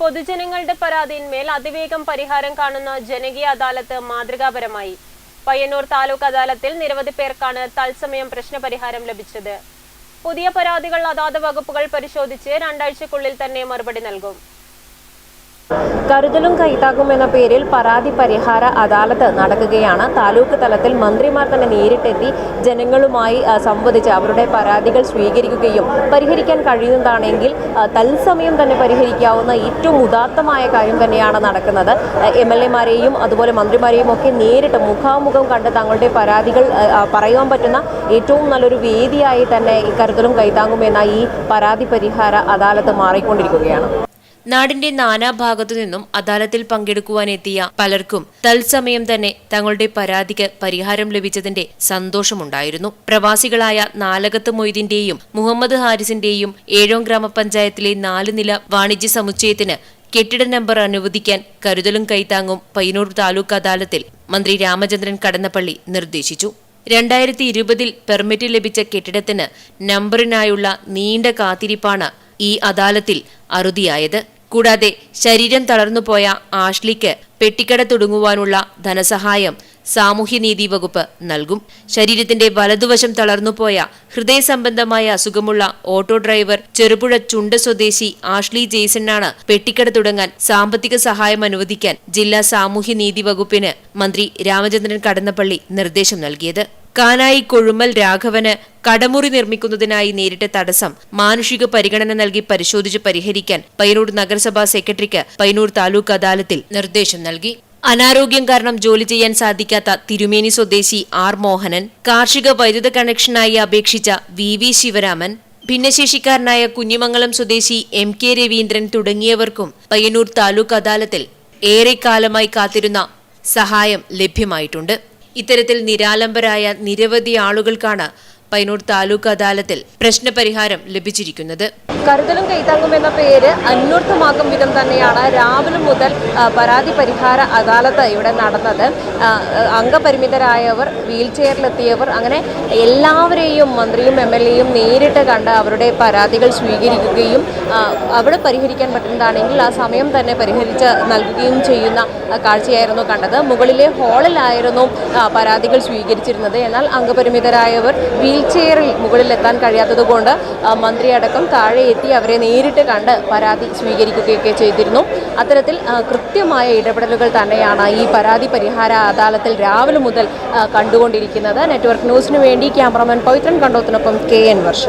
പൊതുജനങ്ങളുടെ പരാതിയിന്മേൽ അതിവേഗം പരിഹാരം കാണുന്ന ജനകീയ അദാലത്ത് മാതൃകാപരമായി. പയ്യന്നൂർ താലൂക്ക് അദാലത്തിൽ നിരവധി പേർക്കാണ് തത്സമയം പ്രശ്നപരിഹാരം ലഭിച്ചത്. പുതിയ പരാതികൾ അതാത് വകുപ്പുകൾ പരിശോധിച്ച് രണ്ടാഴ്ചക്കുള്ളിൽ തന്നെ മറുപടി നൽകും. കരുതലും കൈത്താക്കുമെന്ന പേരിൽ പരാതി പരിഹാര അദാലത്ത് നടക്കുകയാണ്. താലൂക്ക് തലത്തിൽ മന്ത്രിമാർ തന്നെ നേരിട്ടെത്തി ജനങ്ങളുമായി സംവദിച്ച് അവരുടെ പരാതികൾ സ്വീകരിക്കുകയും പരിഹരിക്കാൻ കഴിയുന്നതാണെങ്കിൽ തത്സമയം തന്നെ പരിഹരിക്കാവുന്ന ഏറ്റവും ഉദാത്തമായ കാര്യം തന്നെയാണ് നടക്കുന്നത്. എം എൽ എമാരെയും അതുപോലെ മന്ത്രിമാരെയും ഒക്കെ നേരിട്ട് മുഖാമുഖം കണ്ട് തങ്ങളുടെ പരാതികൾ പറയുവാൻ പറ്റുന്ന ഏറ്റവും നല്ലൊരു വേദിയായി തന്നെ കരുതലും കൈത്താങ്ങുമെന്ന ഈ പരാതി പരിഹാര അദാലത്ത് മാറിക്കൊണ്ടിരിക്കുകയാണ്. നാടിന്റെ നാനാഭാഗത്തു നിന്നും അദാലത്തിൽ പങ്കെടുക്കുവാനെത്തിയ പലർക്കും തത്സമയം തന്നെ തങ്ങളുടെ പരാതിക്ക് പരിഹാരം ലഭിച്ചതിന്റെ സന്തോഷമുണ്ടായിരുന്നു. പ്രവാസികളായ നാലകത്ത് മൊയ്തിന്റെയും മുഹമ്മദ് ഹാരിസിന്റെയും ഏഴോം ഗ്രാമപഞ്ചായത്തിലെ നാല് നില വാണിജ്യ സമുച്ചയത്തിന് കെട്ടിട നമ്പർ അനുവദിക്കാൻ കരുതലും കൈത്താങ്ങും പയ്യന്നൂർ താലൂക്ക് അദാലത്തിൽ മന്ത്രി രാമചന്ദ്രൻ കടന്നപ്പള്ളി നിർദ്ദേശിച്ചു. രണ്ടായിരത്തി ഇരുപതിൽ പെർമിറ്റ് ലഭിച്ച കെട്ടിടത്തിന് നമ്പറിനായുള്ള നീണ്ട കാത്തിരിപ്പാണ് ഈ അദാലത്തിൽ അറുതിയായത്. കൂടാതെ ശരീരം തളർന്നുപോയ ആഷ്ലിക്ക് പെട്ടിക്കട തുടങ്ങുവാനുള്ള ധനസഹായം സാമൂഹ്യനീതി വകുപ്പ് നൽകും. ശരീരത്തിന്റെ വലതുവശം തളർന്നുപോയ ഹൃദയ സംബന്ധമായ അസുഖമുള്ള ഓട്ടോ ഡ്രൈവർ ചെറുപുഴ ചുണ്ട സ്വദേശി ആഷ്ലി ജെയ്സണാണ് പെട്ടിക്കട തുടങ്ങാൻ സാമ്പത്തിക സഹായം അനുവദിക്കാൻ ജില്ലാ സാമൂഹ്യനീതി വകുപ്പിന് മന്ത്രി രാമചന്ദ്രൻ കടന്നപ്പള്ളി നിർദ്ദേശം നൽകിയത്. കാനായി കൊഴുമൽ രാഘവന് കടമുറി നിർമ്മിക്കുന്നതിനായി നേരിട്ട തടസ്സം. മാനുഷിക പരിഗണന നൽകി പരിശോധിച്ച് പരിഹരിക്കാൻ പയ്യന്നൂർ നഗരസഭാ സെക്രട്ടറിക്ക് പയ്യന്നൂർ താലൂക്ക് അദാലത്തിൽ നിർദ്ദേശം നൽകി. അനാരോഗ്യം കാരണം ജോലി ചെയ്യാൻ സാധിക്കാത്ത തിരുമേനി സ്വദേശി ആർ മോഹനൻ കാർഷിക വൈദ്യുത കണക്ഷനായി അപേക്ഷിച്ച വി വി ശിവരാമൻ ഭിന്നശേഷിക്കാരനായ കുഞ്ഞിമംഗലം സ്വദേശി എം കെ രവീന്ദ്രൻ തുടങ്ങിയവർക്കും പയ്യന്നൂർ താലൂക്ക് അദാലത്തിൽ ഏറെക്കാലമായി കാത്തിരുന്ന സഹായം ലഭ്യമായിട്ടുണ്ട്. ഇത്തരത്തിൽ നിരാലംബരായ നിരവധി ആളുകൾക്കാണ് പയ്യന്നൂർ താലൂക്ക് അദാലത്തിൽ പ്രശ്നപരിഹാരം ലഭിച്ചിരിക്കുന്നത്. കരുതലും കൈത്താങ്ങും എന്ന പേര് അന്വർത്ഥമാക്കും വിധം തന്നെയാണ് രാവിലെ മുതൽ പരാതി പരിഹാര അദാലത്ത് ഇവിടെ നടന്നത്. അംഗപരിമിതരായവർ വീൽ ചെയറിലെത്തിയവർ അങ്ങനെ എല്ലാവരെയും മന്ത്രിയും എം എൽ എയും നേരിട്ട് കണ്ട് അവരുടെ പരാതികൾ സ്വീകരിക്കുകയും അവിടെ പരിഹരിക്കാൻ പറ്റുന്നതാണെങ്കിൽ ആ സമയം തന്നെ പരിഹരിച്ച് നൽകുകയും ചെയ്യുന്ന കാഴ്ചയായിരുന്നു കണ്ടത്. മുകളിലെ ഹാളിലായിരുന്നു പരാതികൾ സ്വീകരിച്ചിരുന്നത്. എന്നാൽ അംഗപരിമിതരായവർ വീൽ ചെയറിൽ മുകളിലെത്താൻ കഴിയാത്തതുകൊണ്ട് മന്ത്രി മന്ത്രിയടക്കം താഴെ എത്തി അവരെ നേരിട്ട് കണ്ട് പരാതി സ്വീകരിക്കുകയൊക്കെ ചെയ്തിരുന്നു. അത്തരത്തിൽ കൃത്യമായ ഇടപെടലുകൾ തന്നെയാണ് ഈ പരാതി പരിഹാര അദാലത്തിൽ രാവിലെ മുതൽ കണ്ടുകൊണ്ടിരിക്കുന്നത്. നെറ്റ്വർക്ക് ന്യൂസിനു വേണ്ടി ക്യാമറമാൻ പവിത്രൻ കണ്ടോത്തിനൊപ്പം കെ എൻ വർഷ.